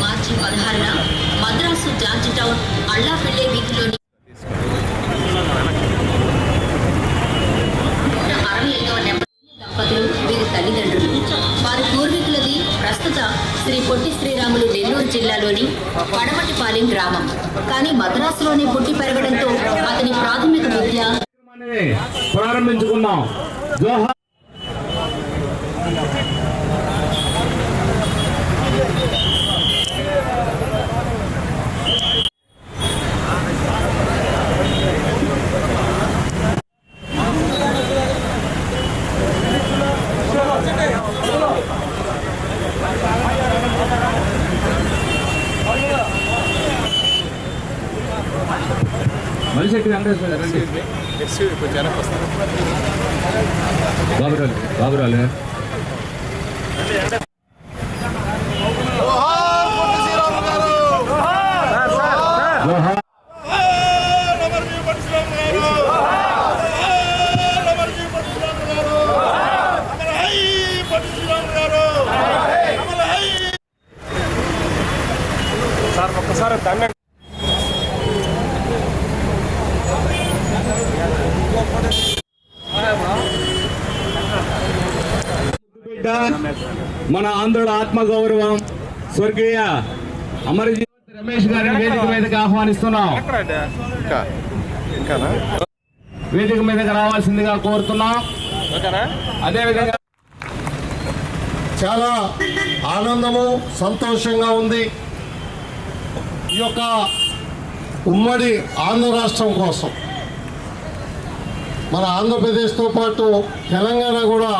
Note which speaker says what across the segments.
Speaker 1: మార్చి పదహారున Madras George Town Allapalle వీధిలోని నూట అరవై దంపతులు వీరి తల్లిదండ్రులు వారి పూర్వీకులది ప్రస్తుత శ్రీ పొట్టి శ్రీరాములు నెల్లూరు జిల్లాలోని పడమటిపాలెం గ్రామం. కానీ మద్రాసులోనే పుట్టి పెరగడంతో అతని ప్రాథమిక విద్య
Speaker 2: అనేది ప్రారంభించుకుందాం. జోహార్ మనిషి వెంకటేశ్వర రండి
Speaker 3: ఎస్సీ కొంచెం వెనక్కి వస్తారు
Speaker 2: బాబురాలు బాబురాలు
Speaker 3: పొట్టి శ్రీరాములు గారు
Speaker 2: జోహార్
Speaker 3: అమర్జీ పొట్టి శ్రీరాములు గారు అమర్జీ పొట్టి శ్రీరాములు గారు అమర హై పొట్టి శ్రీరాములు గారు అమర హై సార్ ఒక్కసారి దండ
Speaker 2: బిడ్డ మన ఆంధ్రుల ఆత్మగౌరవం స్వర్గీయ అమరజీవి రమేష్ గారిని వేదిక మీదకి ఆహ్వానిస్తున్నాం. వేదిక మీదకి రావాల్సిందిగా కోరుతున్నాం. అదేవిధంగా
Speaker 4: చాలా ఆనందము సంతోషంగా ఉంది. ఈ యొక్క ఉమ్మడి ఆంధ్ర రాష్ట్రం కోసం. మన ఆంధ్రప్రదేశ్తో పాటు తెలంగాణ కూడా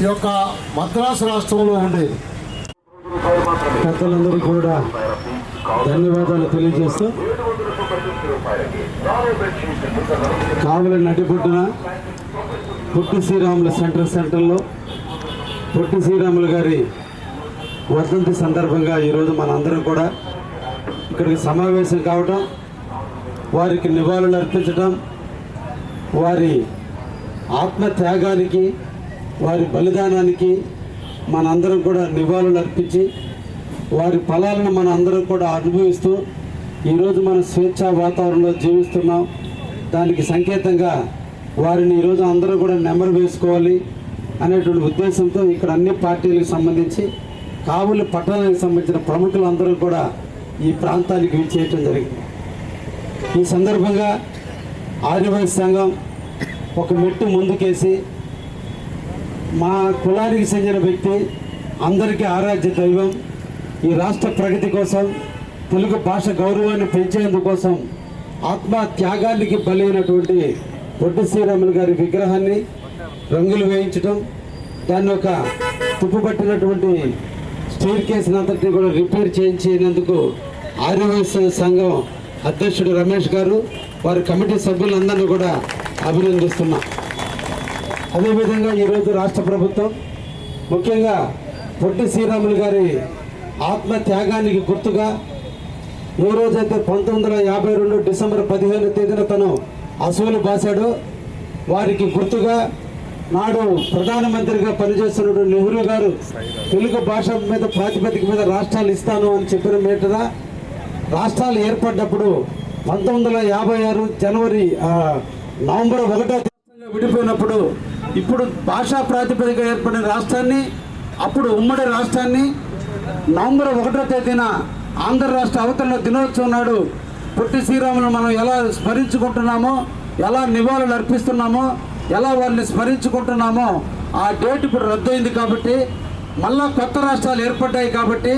Speaker 4: ఈ యొక్క మద్రాసు రాష్ట్రంలో ఉండేది.
Speaker 5: పెద్దలందరికీ కూడా ధన్యవాదాలు తెలియజేస్తూ కావుల నడిబొడ్డున పొట్టి శ్రీరాములు సెంటర్ సెంటర్లో పొట్టి శ్రీరాములు గారి వర్ధంతి సందర్భంగా ఈరోజు మనందరం కూడా ఇక్కడికి సమావేశం కావటం వారికి నివాళులు అర్పించటం వారి ఆత్మ త్యాగానికి వారి బలిదానానికి మనందరం కూడా నివాళులు అర్పించి వారి ఫలాలను మన అందరం కూడా అనుభవిస్తూ ఈరోజు మనం స్వేచ్ఛ వాతావరణంలో జీవిస్తున్నాం. దానికి సంకేతంగా వారిని ఈరోజు అందరూ కూడా నెమరు వేసుకోవాలి అనేటువంటి ఉద్దేశంతో ఇక్కడ అన్ని పార్టీలకు సంబంధించి కావులు పట్టణానికి సంబంధించిన ప్రముఖులందరూ కూడా ఈ ప్రాంతానికి విచ్చేయటం జరిగింది. ఈ సందర్భంగా ఆర్యవైశ్య సంఘం ఒక మెట్టు ముందుకేసి మా కులానికి చెందిన వ్యక్తి అందరికీ ఆరాధ్య దైవం ఈ రాష్ట్ర ప్రగతి కోసం తెలుగు భాష గౌరవాన్ని పెంచేందుకోసం ఆత్మ త్యాగానికి బలైనటువంటి పొట్టి శ్రీరాములు గారి విగ్రహాన్ని రంగులు వేయించడం దాన్ని ఒక తుప్పుపట్టినటువంటి స్టీల్ కేసును అంతటిని కూడా రిపేర్ చేయించినందుకు ఆర్యవైశ్య సంఘం అధ్యక్షుడు రమేష్ గారు వారి కమిటీ సభ్యులందరినీ కూడా అభినందిస్తున్నాం. అదేవిధంగా ఈరోజు రాష్ట్ర ప్రభుత్వం ముఖ్యంగా పొట్టి శ్రీరాములు గారి ఆత్మ త్యాగానికి గుర్తుగా ఏ రోజైతే పంతొమ్మిది వందల యాభై రెండు డిసెంబర్ పదిహేను తేదీన తను అసూలు బాశాడో. వారికి గుర్తుగా నాడు ప్రధానమంత్రిగా పనిచేస్తున్న నెహ్రూ గారు తెలుగు భాష మీద ప్రాతిపదిక మీద రాష్ట్రాలు ఇస్తాను అని చెప్పిన మీటర రాష్ట్రాలు ఏర్పడ్డప్పుడు పంతొమ్మిది వందల యాభై ఆరు జనవరి నవంబర్ ఒకటో తేదీన విడిపోయినప్పుడు ఇప్పుడు భాషా ప్రాతిపదిక ఏర్పడిన రాష్ట్రాన్ని అప్పుడు ఉమ్మడి రాష్ట్రాన్ని నవంబర్ ఒకటో తేదీన ఆంధ్ర రాష్ట్ర అవతరణ దినోత్సవం నాడు పుట్టి శ్రీరాములు మనం ఎలా స్మరించుకుంటున్నామో ఎలా నివాళులు అర్పిస్తున్నామో ఎలా వారిని స్మరించుకుంటున్నామో ఆ డేట్ ఇప్పుడు రద్దయింది కాబట్టి మళ్ళా కొత్త రాష్ట్రాలు ఏర్పడ్డాయి కాబట్టి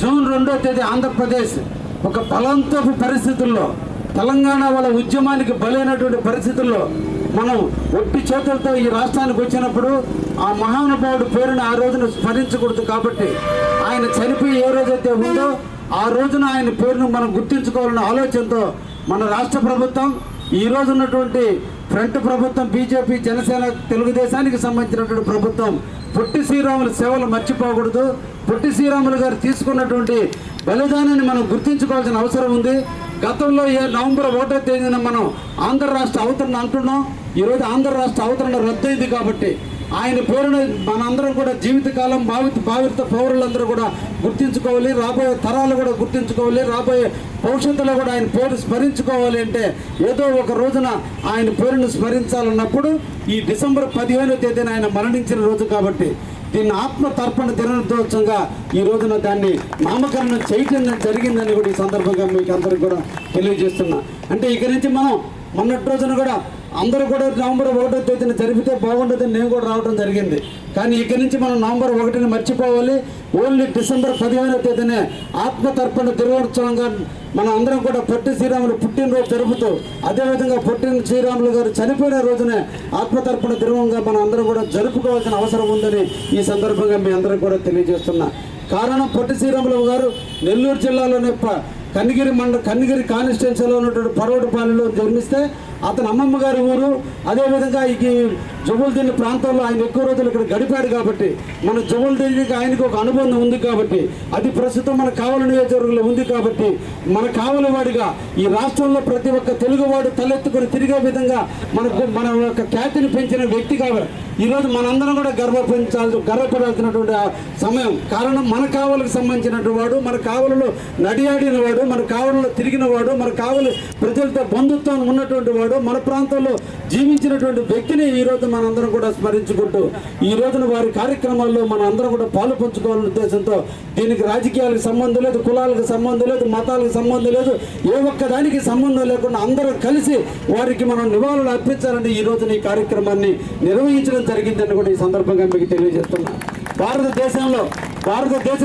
Speaker 5: జూన్ రెండో తేదీ ఆంధ్రప్రదేశ్ ఒక బలంతపు పరిస్థితుల్లో తెలంగాణ వాళ్ళ ఉద్యమానికి బలైనటువంటి పరిస్థితుల్లో మనం ఒట్టి చేతులతో ఈ రాష్ట్రానికి వచ్చినప్పుడు ఆ మహానుభావుడు పేరును ఆ రోజున స్మరించకూడదు కాబట్టి ఆయన చనిపోయి ఏ రోజైతే ఉందో ఆ రోజున ఆయన పేరును మనం గుర్తించుకోవాలన్న ఆలోచనతో మన రాష్ట్ర ప్రభుత్వం ఈ రోజు ఉన్నటువంటి ఫ్రంట్ ప్రభుత్వం బీజేపీ జనసేన తెలుగుదేశానికి సంబంధించినటువంటి ప్రభుత్వం పొట్టి శ్రీరాముల సేవలు మర్చిపోకూడదు. పొట్టి శ్రీరాములు గారు తీసుకున్నటువంటి బలిదానాన్ని మనం గుర్తించుకోవాల్సిన అవసరం ఉంది. గతంలో ఏ నవంబర్ ఒకటో తేదీన మనం ఆంధ్ర రాష్ట్ర అవతరణ అంటున్నాం ఈరోజు ఆంధ్ర రాష్ట్ర అవతరణ రద్దయింది కాబట్టి ఆయన పేరును మనందరం కూడా జీవితకాలం భావిత భావిత పౌరులందరూ కూడా గుర్తించుకోవాలి రాబోయే తరాలు కూడా గుర్తించుకోవాలి రాబోయే భవిష్యత్తులో కూడా ఆయన పేరు స్మరించుకోవాలి అంటే ఏదో ఒక రోజున ఆయన పేరును స్మరించాలన్నప్పుడు ఈ డిసెంబర్ పదిహేనో తేదీన ఆయన మరణించిన రోజు కాబట్టి దీన్ని ఆత్మ తర్పణ దినోత్సవంగా ఈ రోజున దాన్ని నామకరణం చేయటం జరిగిందని కూడా ఈ సందర్భంగా మీకు అందరికి కూడా తెలియజేస్తున్నా. అంటే ఇక నుంచి మనం మొన్నటి రోజున కూడా అందరూ కూడా నవంబర్ ఒకటో తేదీన జరిపితే బాగుంటుందని నేను కూడా రావడం జరిగింది. కానీ ఇక్కడి నుంచి మనం నవంబర్ ఒకటిని మర్చిపోవాలి. ఓన్లీ డిసెంబర్ పదిహేనో తేదీనే ఆత్మతర్పణ దుర్గోత్సవంగా మన అందరం కూడా పొట్టి శ్రీరాములు పుట్టినరోజు జరుపుతూ అదేవిధంగా పొట్టిన శ్రీరాములు గారు చనిపోయిన రోజునే ఆత్మతర్పణ దినంగా మనం అందరం కూడా జరుపుకోవాల్సిన అవసరం ఉందని ఈ సందర్భంగా మీ అందరం కూడా తెలియజేస్తున్నా. కారణం పొట్టి శ్రీరాములు గారు నెల్లూరు జిల్లాలోనే ప- కనిగిరి మండ కనిగిరి కాన్స్టిట్యున్సీలో ఉన్నటువంటి పర్వటపాలెంలో జన్మిస్తే అతని అమ్మమ్మ గారి ఊరు అదేవిధంగా ఈ జబుల్దిన్ ప్రాంతంలో ఆయన ఎక్కువ రోజులు ఇక్కడ గడిపాడు కాబట్టి మన జబుల్దిన్కి ఆయనకు ఒక అనుబంధం ఉంది కాబట్టి అది ప్రస్తుతం మన కావలి నియోజకవర్గంలో ఉంది కాబట్టి మన కావలి వాడిగా ఈ రాష్ట్రంలో ప్రతి ఒక్క తెలుగువాడు తలెత్తుకొని తిరిగే విధంగా మనకు మన యొక్క ఖ్యాతిని పెంచిన వ్యక్తి కాబట్టి ఈరోజు మనందరం కూడా గర్వపించాల్సి గర్వపడాల్సినటువంటి సమయం. కారణం మన కావలకు సంబంధించినటువంటి వాడు మన కావలలో నడియాడిన వాడు మన కావలలో తిరిగిన వాడు మన కావలి ప్రజలతో బంధుత్వం ఉన్నటువంటి వాడు మన ప్రాంతంలో జీవించినటువంటి వ్యక్తిని ఈ రోజు మనందరం కూడా స్మరించుకుంటూ ఈ రోజున వారి కార్యక్రమాల్లో మన అందరం కూడా పాలు పంచుకోవాలనే ఉద్దేశంతో దీనికి రాజకీయాలకు సంబంధం లేదు కులాలకు సంబంధం లేదు మతాలకు సంబంధం లేదు ఏ ఒక్కదానికి సంబంధం లేకుండా అందరూ కలిసి వారికి మనం నివాళులు అర్పించాలని ఈ రోజున ఈ కార్యక్రమాన్ని నిర్వహించడం జరిగిందని కూడా ఈ సందర్భంగా మీకు తెలియజేస్తున్నాను. భారతదేశంలో భారతదేశ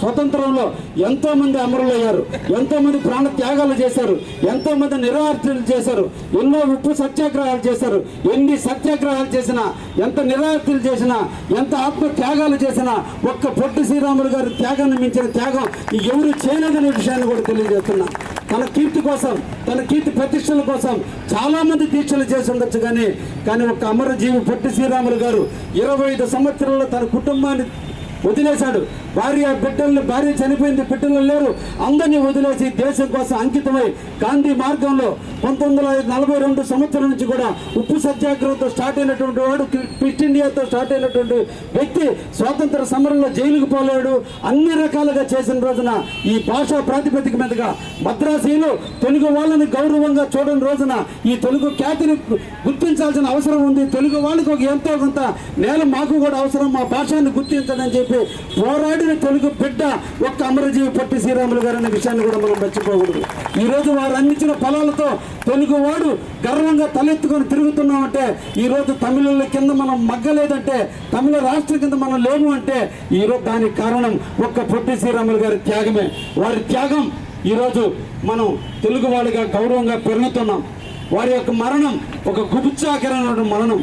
Speaker 5: స్వతంత్రంలో ఎంతో మంది అమరులయ్యారు ఎంతో మంది ప్రాణ త్యాగాలు చేశారు ఎంతో మంది నిరాహార్తలు చేశారు ఎన్నో ఉప్పు సత్యాగ్రహాలు చేశారు ఎన్ని సత్యాగ్రహాలు చేసినా ఎంత నిరాహార్తలు చేసినా ఎంత ఆత్మ త్యాగాలు చేసినా ఒక్క పొట్టి శ్రీరాములు గారి త్యాగాన్ని మించిన త్యాగం ఎవరు చేయలేదనే విషయాన్ని కూడా తెలియజేస్తున్నా. తన కీర్తి కోసం తన కీర్తి ప్రతిష్టల కోసం చాలామంది దీక్షలు చేసి ఉండొచ్చు కానీ కానీ ఒక అమరజీవి పొట్టి శ్రీరాములు గారు ఇరవై ఐదు సంవత్సరాల్లో తన కుటుంబాన్ని వదిలేశాడు. భార్య బిడ్డల్ని భార్య చనిపోయింది బిడ్డలు లేరు. అందరినీ వదిలేసి దేశం కోసం అంకితమై గాంధీ మార్గంలో పంతొమ్మిది వందల నలభై రెండు సంవత్సరం నుంచి కూడా ఉప్పు సత్యాగ్రహంతో స్టార్ట్ అయినటువంటి వాడు క్విట్ ఇండియాతో స్టార్ట్ అయినటువంటి వ్యక్తి స్వాతంత్ర సమరంలో జైలుకు పోలేడు. అన్ని రకాలుగా చేసిన రోజున ఈ భాషా ప్రాతిపదిక మీదుగా మద్రాసీలు తెలుగు వాళ్ళని గౌరవంగా చూడని రోజున ఈ తెలుగు ఖ్యాతిని గుర్తించాల్సిన అవసరం ఉంది. తెలుగు వాళ్ళకి ఒక ఎంతో కొంత నేల మాకు కూడా అవసరం. మా భాషాన్ని గుర్తించడం చెప్పి చెప్పి. పోరాడిన తెలుగు బిడ్డ ఒక్క అమరజీవి పొట్టి శ్రీరాములు గారు అనే విషయాన్ని కూడా మనం మర్చిపోకూడదు. ఈ రోజు వారు అందించిన ఫలాలతో తెలుగువాడు గర్వంగా తలెత్తుకొని తిరుగుతున్నామంటే ఈ రోజు తమిళుల కింద మనం మగ్గలేదంటే తమిళ రాష్ట్రం కింద మనం లేము అంటే ఈ రోజు దానికి కారణం ఒక్క పొట్టి శ్రీరాములు గారి త్యాగమే. వారి త్యాగం ఈరోజు మనం తెలుగువాడిగా గౌరవంగా పెరుగుతున్నాం. వారి యొక్క మరణం ఒక గుబుచ్చాకరమైన మరణం.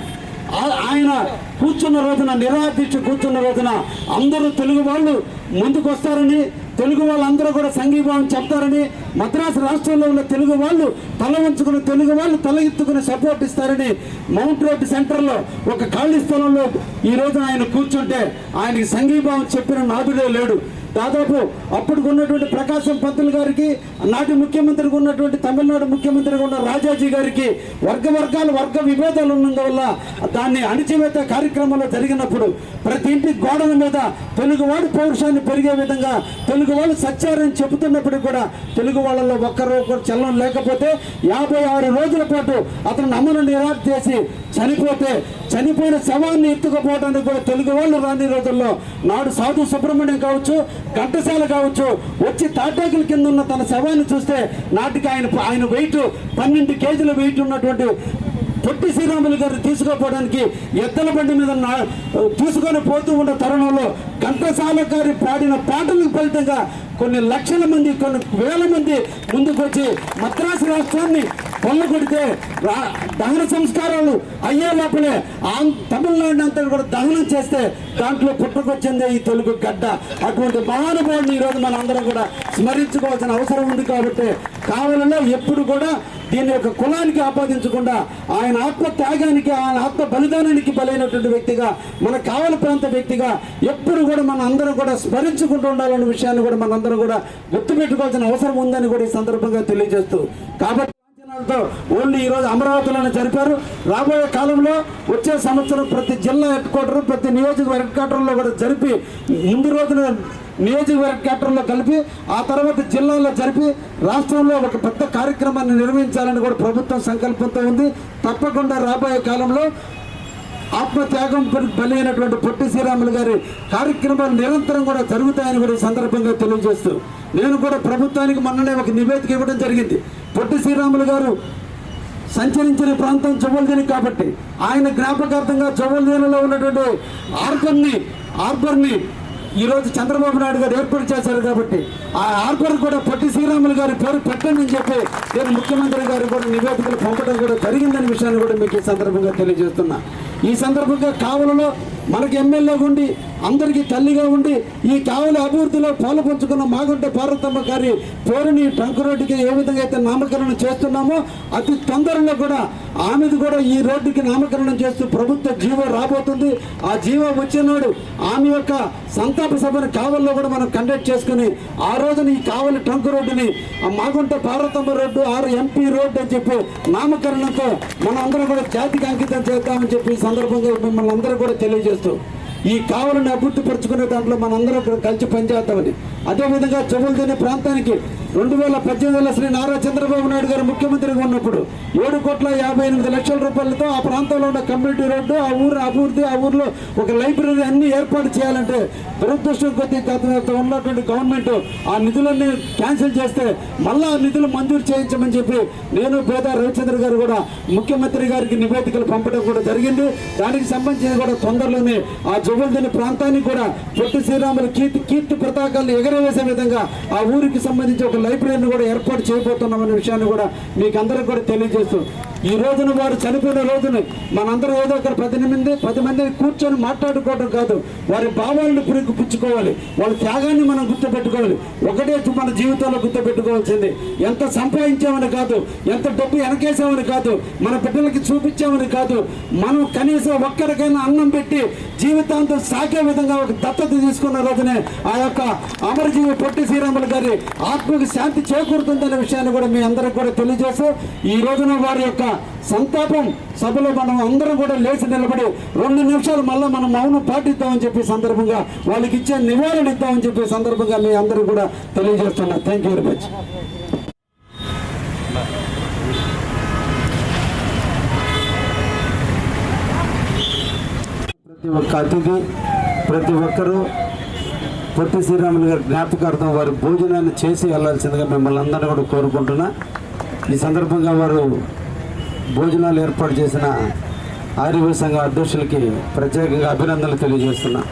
Speaker 5: ఆయన కూర్చున్న రోజున నిరాధించి కూర్చున్న రోజున అందరూ తెలుగు వాళ్ళు ముందుకు వస్తారని తెలుగు వాళ్ళందరూ కూడా సంఘీభావం చెప్తారని మద్రాసు రాష్ట్రంలో ఉన్న తెలుగు వాళ్ళు తల వంచుకుని తెలుగు వాళ్ళు తల ఎత్తుకుని సపోర్ట్ ఇస్తారని మౌంట్ రోడ్ సెంటర్లో ఒక ఖాళీ స్థలంలో ఈ రోజున ఆయన కూర్చుంటే ఆయనకి సంఘీభావం చెప్పిన నాదుడే లేడు. దాదాపు అప్పుడు ఉన్నటువంటి ప్రకాశం పంతులు గారికి నాటి ముఖ్యమంత్రిగా ఉన్నటువంటి తమిళనాడు ముఖ్యమంత్రిగా ఉన్న రాజాజీ గారికి వర్గ వర్గాలు వర్గ విభేదాలు ఉన్నందువల్ల దాన్ని అణిచివేత కార్యక్రమంలో జరిగినప్పుడు ప్రతి ఇంటి గోడల మీద తెలుగువాడు పౌరుషాన్ని పెరిగే విధంగా తెలుగు వాళ్ళు సత్యారని చెబుతున్నప్పుడు కూడా తెలుగు వాళ్ళలో ఒక్కరు ఒకరు చలనం లేకపోతే యాభై ఆరు రోజుల పాటు అతను నమ్మను నిరాశ చేసి చనిపోతే చనిపోయిన శవాన్ని ఎత్తుకుపోవడానికి కూడా తెలుగు వాళ్ళు రాని రోజుల్లో నాడు సాధు సుబ్రహ్మణ్యం కావచ్చు ఘంటసాల కావచ్చు వచ్చి తాటాకుల కింద ఉన్న తన శవాన్ని చూస్తే నాటికి ఆయన ఆయన వెయిట్ పన్నెండు కేజీల వెయిట్ ఉన్నటువంటి పొట్టి శ్రీరాములు గారిని తీసుకుపోవడానికి ఎద్దల బండి మీద తీసుకొని పోతూ ఉన్న తరుణంలో ఘంటసాల గారి పాడిన పాటలకు ఫలితంగా కొన్ని లక్షల మంది కొన్ని వేల మంది ముందుకు వచ్చి మద్రాసు రాష్ట్రాన్ని పళ్ళు కొడితే రా- దహన సంస్కారాలు అయ్యే లోపలే. తమిళనాడు అంతా కూడా దహనం చేస్తే దాంట్లో పుట్టుకొచ్చిందే ఈ తెలుగు గడ్డ. అటువంటి మహానుభావుడిని ఈరోజు మన అందరం కూడా స్మరించుకోవాల్సిన అవసరం ఉంది కాబట్టి కావలలో ఎప్పుడు కూడా దీని యొక్క కులానికి ఆపాదించకుండా ఆయన ఆత్మ త్యాగానికి ఆయన ఆత్మ బలిదానానికి బలైనటువంటి వ్యక్తిగా మన కావల ప్రాంత వ్యక్తిగా ఎప్పుడు కూడా మన అందరం కూడా స్మరించుకుంటూ ఉండాలనే విషయాన్ని కూడా మనందరం కూడా గుర్తుపెట్టుకోవాల్సిన అవసరం ఉందని కూడా ఈ సందర్భంగా తెలియజేస్తూ. కాబట్టి ఓన్లీ ఈరోజు అమరావతిలోనే జరిపారు. రాబోయే కాలంలో వచ్చే సంవత్సరం ప్రతి జిల్లా హెడ్ క్వార్టర్ ప్రతి నియోజకవర్గ హెడ్ క్వార్టర్లో కూడా జరిపి ముందు రోజున నియోజకవర్గ క్యాటర్లో కలిపి ఆ తర్వాత జిల్లాలో జరిపి రాష్ట్రంలో ఒక పెద్ద కార్యక్రమాన్ని నిర్వహించాలని కూడా ప్రభుత్వం సంకల్పంతో ఉంది. తప్పకుండా రాబోయే కాలంలో ఆత్మత్యాగం బలైనటువంటి పొట్టి శ్రీరాములు గారి కార్యక్రమాలు నిరంతరం కూడా జరుగుతాయని కూడా ఈ సందర్భంగా తెలియజేస్తూ నేను కూడా ప్రభుత్వానికి మొన్ననే ఒక నివేదిక ఇవ్వడం జరిగింది. పొట్టి శ్రీరాములు గారు సంచరించిన ప్రాంతం జువ్వలదేని కాబట్టి ఆయన జ్ఞాపకార్థంగా జువ్వలదేనిలో ఉన్నటువంటి ఆర్బర్ని ఆర్బర్ని ఈరోజు చంద్రబాబు నాయుడు గారు ఏర్పాటు చేశారు కాబట్టి ఆ ఆర్బర్ కూడా పొట్టి శ్రీరాములు గారి పేరు పెట్టండి అని చెప్పి నేను ముఖ్యమంత్రి గారు కూడా నివేదికలు పంపడం కూడా జరిగిందనే విషయాన్ని కూడా మీకు ఈ సందర్భంగా తెలియజేస్తున్నా. ఈ సందర్భంగా కావలలో మనకి ఎమ్మెల్యే ఉండి అందరికీ తల్లిగా ఉండి ఈ కావలి అభివృద్ధిలో పాలు పంచుకున్న మాగుంట పార్వతమ్మ గారి పేరుని ట్రంక్ రోడ్డుకి ఏ విధంగా అయితే నామకరణం చేస్తున్నామో అతి తొందరలో కూడా ఆమెది కూడా ఈ రోడ్డుకి నామకరణం చేస్తూ ప్రభుత్వ జీవో రాబోతుంది. ఆ జీవో వచ్చినాడు ఆమె యొక్క సంతాప సభను కావల్లో కూడా మనం కండక్ట్ చేసుకుని ఆ రోజున ఈ కావలి ట్రంక్ రోడ్డుని ఆ మాగుంట పార్వతమ్మ రోడ్డు ఆరు ఎంపీ రోడ్డు అని చెప్పి నామకరణంతో మనం అందరం కూడా జాతికి అంకితం చేద్దామని చెప్పి సందర్భంగా మిమ్మల్ని అందరూ కూడా తెలియజేస్తూ ఈ కావలను అభివృద్ధి పరుచుకునే దాంట్లో మనందరం కలిసి పనిచేద్దామని. అదేవిధంగా చెవులదేని ప్రాంతానికి రెండు వేల పద్దెనిమిదిలో శ్రీ నారా చంద్రబాబు నాయుడు గారు ముఖ్యమంత్రిగా ఉన్నప్పుడు ఏడు కోట్ల యాభై ఎనిమిది లక్షల రూపాయలతో ఆ ప్రాంతంలో ఉన్న కమ్యూనిటీ రోడ్డు ఆ ఊరు అభివృద్ధి ఆ ఊర్లో ఒక లైబ్రరీ అన్ని ఏర్పాటు చేయాలంటే దురదృష్టం కొద్ది గత ఉన్నటువంటి గవర్నమెంట్ ఆ నిధులన్నీ క్యాన్సిల్ చేస్తే మళ్ళీ ఆ నిధులు మంజూరు చేయించమని చెప్పి నేను పేద రవిచంద్ర గారు కూడా ముఖ్యమంత్రి గారికి నివేదికలు పంపడం కూడా జరిగింది. దానికి సంబంధించి కూడా తొందరలోనే ఆ జువల్దిని ప్రాంతానికి కూడా పొట్టి శ్రీరాములు కీర్తి కీర్తి పతాకాలను ఎగరవేసే విధంగా ఆ ఊరికి సంబంధించి ఒక లైబ్రరీని కూడా ఏర్పాటు చేయబోతున్నామనే విషయాన్ని కూడా మీకు అందరికి కూడా తెలియజేస్తూ ఈ రోజున వారు చనిపోయిన రోజున మనందరం ఏదో ఒక పది మంది పది మందిని కూర్చొని మాట్లాడుకోవడం కాదు. వారి భావాలను పురికి పుచ్చుకోవాలి వాళ్ళ త్యాగాన్ని మనం గుర్తుపెట్టుకోవాలి. ఒకటే మన జీవితంలో గుర్తుపెట్టుకోవాల్సింది. ఎంత సంపాదించామని కాదు ఎంత డబ్బు వెనకేసామని కాదు మన బిడ్డలకి చూపించామని కాదు మనం కనీసం ఒక్కరికైనా అన్నం పెట్టి జీవితాంతం సాగే విధంగా ఒక దత్తత తీసుకున్న రోజునే ఆ యొక్క అమరజీవి పొట్టి శ్రీరాములు గారి ఆత్మకు శాంతి చేకూరుతుందనే విషయాన్ని కూడా మీ అందరికి కూడా తెలియజేస్తూ ఈ రోజున వారి యొక్క సంతాపం సభలో మనం అందరం కూడా లేచి నిలబడి రెండు నిమిషాలు మళ్ళీ మనం మౌనం పాటిద్దామని చెప్పి సందర్భంగా వాళ్ళకి ఇచ్చే నివారణ ఇద్దామని చెప్పి సందర్భంగా మీ అందరూ కూడా తెలియజేస్తున్నా. థ్యాంక్ యూ వెరీ మచ్ ప్రతి ఒక్క అతిథి ప్రతి ఒక్కరూ పొట్టి శ్రీరాములు గారి జ్ఞాపకార్థం వారి భోజనాన్ని చేసి వెళ్ళాల్సిందిగా మిమ్మల్ని అందరినీ కూడా కోరుకుంటున్నా. ఈ సందర్భంగా వారు భోజనాలు ఏర్పాటు చేసిన ఆర్యవ సంఘ అధ్యక్షులకి ప్రత్యేకంగా అభినందనలు తెలియజేస్తున్నాను